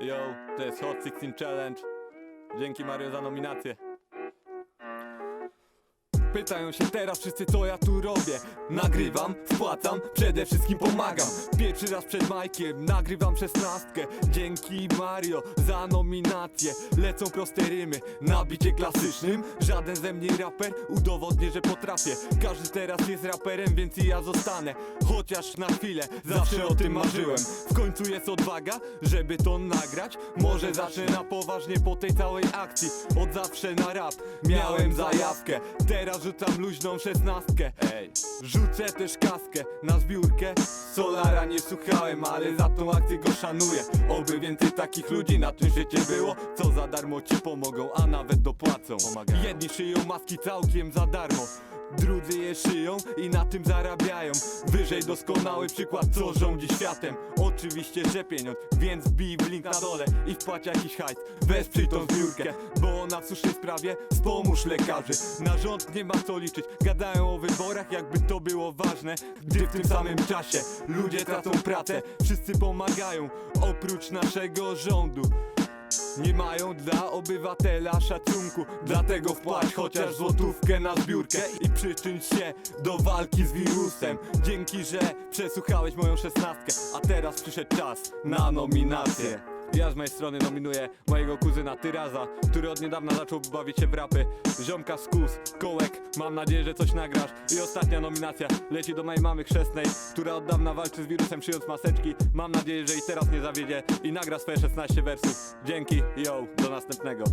Yo, to jest Hot 16 Challenge. Dzięki Mario za nominację. Pytają się teraz wszyscy co ja tu robię. Nagrywam, wpłacam, przede wszystkim pomagam. Pierwszy raz przed Majkiem, nagrywam szesnastkę. Dzięki Mario za nominację. Lecą proste rymy, na bicie klasycznym Żaden ze mnie raper udowodni, że potrafię. Każdy teraz jest raperem, więc i ja zostanę. Chociaż na chwilę, zawsze o tym marzyłem. W końcu jest odwaga, żeby to nagrać. Może zacznę na poważnie po tej całej akcji. Od zawsze na rap miałem zajawkę. Teraz rzucam luźną szesnastkę. Ej, rzucę też kaskę na zbiórkę. Solara nie słuchałem, ale za tą akcję go szanuję. Oby więcej takich ludzi na tym świecie było Co za darmo ci pomogą, a nawet dopłacą. Jedni szyją maski całkiem za darmo szyją i na tym zarabiają. Wyżej doskonały przykład co rządzi światem. Oczywiście, że pieniądz, więc bij w link na dole I wpłać jakiś hajs, wesprzyj tą zbiórkę Bo na słusznej sprawie? Wspomóż lekarzy. Na rząd nie ma co liczyć, gadają o wyborach jakby to było ważne Gdy w tym samym czasie ludzie tracą pracę. Wszyscy pomagają, oprócz naszego rządu nie mają dla obywatela szacunku Dlatego wpłać chociaż złotówkę na zbiórkę I przyczyn się do walki z wirusem. Dzięki, że przesłuchałeś moją szesnastkę A teraz przyszedł czas na nominację ja z mojej strony nominuję mojego kuzyna Tyraza Który od niedawna zaczął bawić się w rapy. Ziomka z Kus, Kołek, mam nadzieję, że coś nagrasz. I ostatnia nominacja leci do mojej mamy chrzestnej Która od dawna walczy z wirusem szyjąc maseczki. Mam nadzieję, że i teraz nie zawiedzie I nagra swoje 16 wersów. Dzięki, yo, do następnego